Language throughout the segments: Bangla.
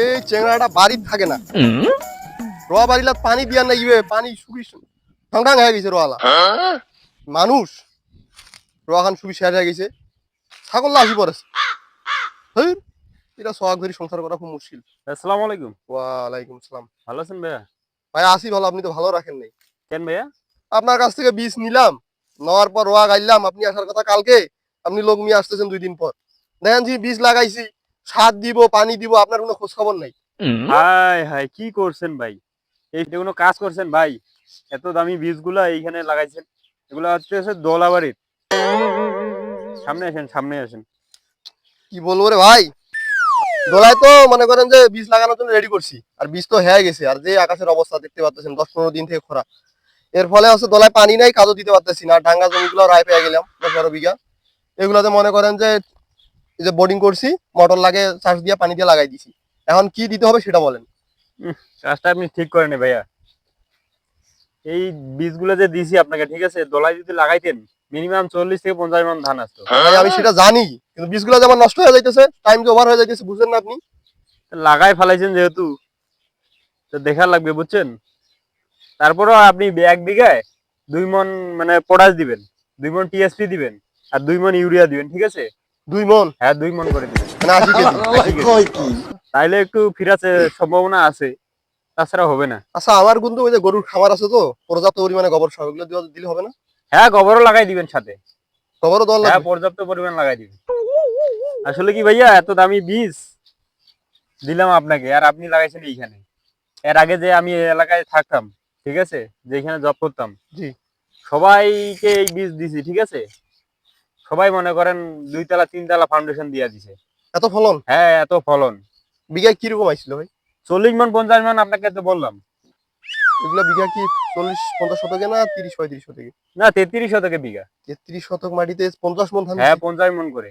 এই চেংড়াটা বাড়ির থাকে না। রোয়া বাড়িলা পানি দিয়া না ইবে পানি শুকি ঠাং ঠাং হয়ে গেছে রোয়ালা। মানুষ রোয়া খান শুকি শেষ হয়ে গেছে। ছাগল আসি পড়েছে। এটা সোহাগ ধরি সংসার করা খুব মুশকিল। আসসালামু আলাইকুম। ওয়ালাইকুম সালাম। ভালো আছেন ভাইয়া? ভাই আসি ভালো আপনি তো ভালো রাখেন নাই। কেন ভাইয়া? আপনার কাছ থেকে বীজ নিলাম নেওয়ার পর রোয়া গাইলাম আপনি আসার কথা কালকে আপনি লোক নিয়ে আসতেছেন দুই দিন পর। দেখেন যে বীজ লাগাইছি সার দিব পানি দিব আপনার কোনো খোঁজ খবর নাই হাই হাই কি করছেন ভাই? এই যে কোনো কাজ করছেন ভাই? এত দামি বীজগুলা এইখানে লাগাইছেন। এগুলো হচ্ছে দোলাবাড়ির। সামনে আসেন সামনে আসেন। কি বলব রে ভাই? দোলায় তো মনে করেন যে বীজ লাগানোর জন্য রেডি করছি। আর বীজ তো হয়ে গেছে। আর যে আকাশের অবস্থা দেখতে পাচ্ছেন দশ পনেরো দিন থেকে খরা। এর ফলে হচ্ছে দোলায় পানি নাই কাজও দিতে পারতেছি না। আর ডাঙ্গা জমিগুলো রায় পেয়ে গেলাম দশ বারো বিঘা। এগুলোতে মনে করেন যে এই যে বোর্ডিং করছি মোটর লাগে চাষ দিয়ে পানি দিয়ে লাগাই দিছি। এখন কি দিতে হবে সেটা বলেন। কাজটা আপনি ঠিক করেন ভাইয়া। এই বীজগুলো যে দিছি আপনাকে ঠিক আছে? দোলায় যদি লাগাইতেন মিনিমাম চল্লিশ থেকে পঞ্চাশ মন ধান আসতো। আমি সেটা জানি কিন্তু বীজগুলো যেমন নষ্ট হয়ে যাইতেছে টাইম যে ওভার হয়ে যাইতেছে বুঝলেন না আপনি? লাগাই ফেলাইছেন যেহেতু তো দেখা লাগবে বুঝছেন? তারপরও আপনি এক বিঘায় দুই মন মানে পটাশ দিবেন দুই মন টিএসপি দিবেন আর দুই মন ইউরিয়া দিবেন ঠিক আছে? দুই মন? হ্যাঁ দুই মন করে দিবেন মানে আশি কেজি। তাইলে একটু ফিরাছে সম্ভাবনা আছে তাছাড়া হবে না। আচ্ছা আমার কিন্তু ওই যে গরুর খামার আছে তো পর্যাপ্ত পরিমাণে গোবর দেওয়া- দিলে হবে না? হ্যাঁ গোবরও লাগাই দিবেন সাথে। গোবরও দেওয়া হ্যাঁ পর্যাপ্ত পরিমাণ লাগাই দিবেন। আসলে কি ভাইয়া এত দামি বীজ দিলাম আপনাকে আর আপনি লাগাইছেন এইখানে। এর আগে যে আমি এলাকায় থাকতাম ঠিক আছে? যেখানে জব করতাম। জি। সবাইকে এই বীজ দিছি ঠিক আছে? সবাই মনে করেন দুই তলা তিন তলা ফাউন্ডেশন দিয়ে দিছে। এত ফলন? হ্যাঁ এত ফলন। বিঘায় কীরকম আইছিল ভাই? চল্লিশ মন পঞ্চাশ মন আপনাকে তো বললাম। এগুলো বিঘা কি চল্লিশ পঞ্চাশ শতকে না তিরিশ পঁয়ত্রিশ শতকে? না তেত্রিশ শতকে বিঘা। তেত্রিশ শতক মাটিতে পঞ্চাশ মন ধান হ্যাঁ পঞ্চাশ মন করে।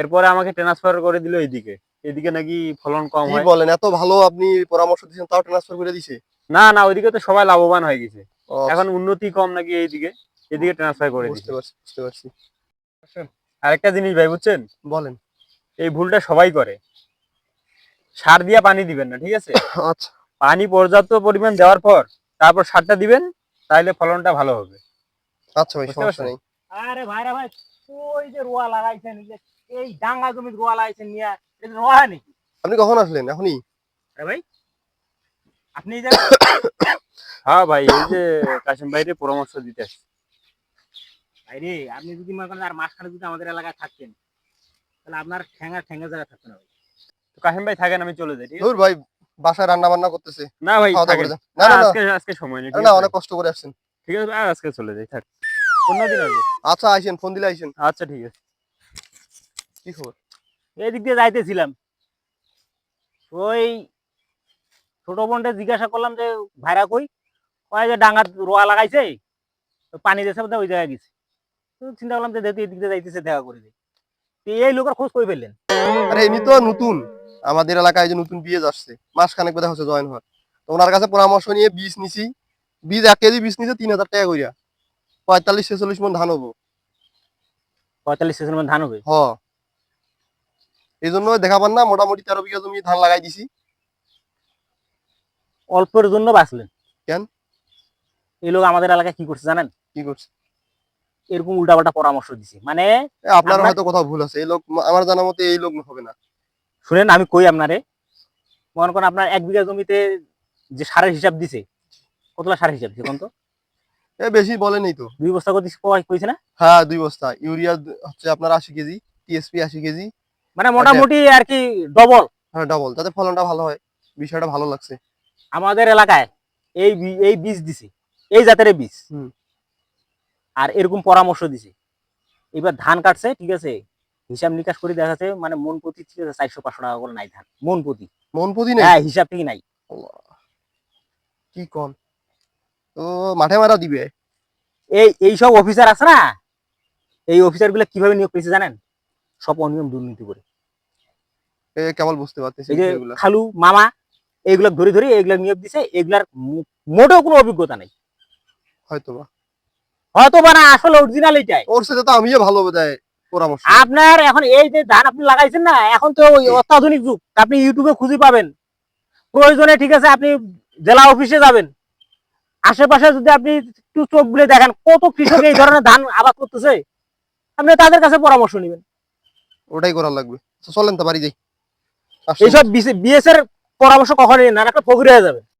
এরপরে আমাকে ট্রান্সফার করে দিল এইদিকে। এদিকে নাকি ফলন কম হয়। বলেন এত ভালো আপনি পরামর্শ দিচ্ছেন তাও ট্রান্সফার করে দিছে? না না ওইদিকে তো সবাই লাভবান হয়ে গেছে। এখন উন্নতি কম নাকি এইদিকে? এদিকে ট্রান্সফার করে বুঝতে পারছি বুঝতে পারছি। আরেকটা জিনিস ভাই বুঝছেন? বলেন। এই ভুলটা সবাই করে। সার দিয়া পানি দিবেন না ঠিক আছে? আচ্ছা। পানি পর্যাপ্ত পরিমাণ দেওয়ার পর তারপর সারটা দিবেন তাহলে ফলনটা ভালো হবে। আচ্ছা ভাই সমস্যা নেই। আরে ভাইরা ভাই ওই যে রোয়া লাগাইছেন এই যে এই ডাঙ্গা জমিতে রোয়া লাগাইছেন নিয়ে এটা রোয়া নাকি আপনি কখন আসলেন? এখনই? আরে ভাই আপনি এই যে হ্যাঁ ভাই এই যে কাশিম ভাইরে পরামর্শ দিতে আসছি। ভাইরে আপনি যদি মনে করেন আর মাঝখানে যদি আমাদের এলাকায় থাকতেন তাহলে আপনার ঠ্যাঙ্গা ঠ্যাঙ্গা জায়গা থাকতো না ভাই। তো কাশিম ভাই থাকেন আমি চলে যাই ঠিক ধুর ভাই বাসায় রান্না বান্না করতেছে। না ভাই থাকেন। না না আজকে আজকে সময় নেই না অনেক কষ্ট করে আসছেন। ঠিক আছে আর আজকে চলে যাই থাক। অন্য দিন আসব। আচ্ছা আইসেন ফোন দিলে আইসেন। আচ্ছা ঠিক আছে। কি খবর? এই দিক দিয়ে যাইতেছিলাম। ওই ছোট বোনটা জিজ্ঞাসা করলাম যে ভাইরা কই? ওই যে ডাঙ্গা রোয়া লাগাইছে তো পানি দিয়েছে বোধহয় ওই জায়গায় গেছে। তো চিন্তা করলাম যে যেহেতু এই দিক দিয়ে যাইতেছে দেখা করে দিই। এই লোকের খোঁজ কই ফেললেন আরে এমনি তো নতুন। আমাদের এলাকায় যে নতুন বীজ আসছে মাস খানেক বোধহয় হচ্ছে জয়েন হওয়ার। তো ওনার কাছে পরামর্শ নিয়ে বীজ নিছি। বীজ এক কেজি বীজ নিছে তিন হাজার টাকা কইরা। পঁয়তাল্লিশ ছেচল্লিশ মন ধান হব। পঁয়তাল্লিশ সেশন মধ্যে ধান হবে? হ। এই জন্য দেখাবার না মোটামুটি তেরো বিঘা জমি ধান লাগাই দিছি। অল্পের জন্য বাঁচলেন? কেন? এই লোক আমাদের এলাকায় কি করছে জানেন? কি করছে? এরকম উল্টাপাল্টা পরামর্শ দিছে। মানে আপনার হয়তো কোথাও ভুল আছে। এই লোক আমার জানা মতে এই লোক হবে না। শুনেন আমি কই আপনারে? মনে করেন আপনার এক বিঘা জমিতে যে সারের হিসাব দিছে কতলা সারের হিসাব দিছে কোন তো? এ বেশি বলেনি তো। দুই বস্তা দিছে কইছে না? হ্যাঁ দুই বস্তা। ইউরিয়া হচ্ছে আপনার আশি কেজি টিএসপি আশি কেজি। মানে মোটামুটি আর কি ডবল। হ্যাঁ ডাবল। যাতে ফলনটা ভালো হয়। বিষয়টা ভালো লাগছে। আমাদের এলাকায় এই এই বীজ দিছে। এই জাতের বীজ। হুম। আর এরকম পরামর্শ দিছে। এবার ধান কাটছে ঠিক আছে? হিসাব নিকাশ করে দেখা যাচ্ছে মানে মন প্রতি ঠিক আছে চারশো পাঁচশো টাকা করে নাই ধান মন প্রতি। মন প্রতি হ্যাঁ হিসাব থেকে নাই। কি কন? তো মাঠে মারা দিবে? এই এই সব অফিসার আছে না? এই অফিসারগুলা কীভাবে নিয়োগ পেয়েছে জানেন? সব অনিয়ম দুর্নীতি করে। এ কেবল বুঝতে পারতেছি খালু মামা এইগুলা ধরে ধরে এইগুলা নিয়োগ দিছে এগুলার মোটেও কোনো অভিজ্ঞতা নাই। হয়তো বা হয়তো বা না আসলে অরিজিনাল এটাই ওর সাথে তো আমিও ভালো পরামর্শ। আপনার এখন এই যে ধান আপনি লাগাইছেন না এখন তো ওই অত্যাধুনিক যুগ আপনি ইউটিউবে খুঁজে পাবেন। প্রয়োজনে ঠিক আছে আপনি জেলা অফিসে যাবেন। আশেপাশে যদি আপনি একটু চোখ বুলে দেখেন কত কৃষক এই ধরনের ধান আবাদ করতেছে আপনি তাদের কাছে পরামর্শ নেবেন। ওটাই করা লাগবে। চলেন তো বাড়ি যাই। এইসব বিএস এর পরামর্শ কখনই না একটা ফকির হয়ে যাবে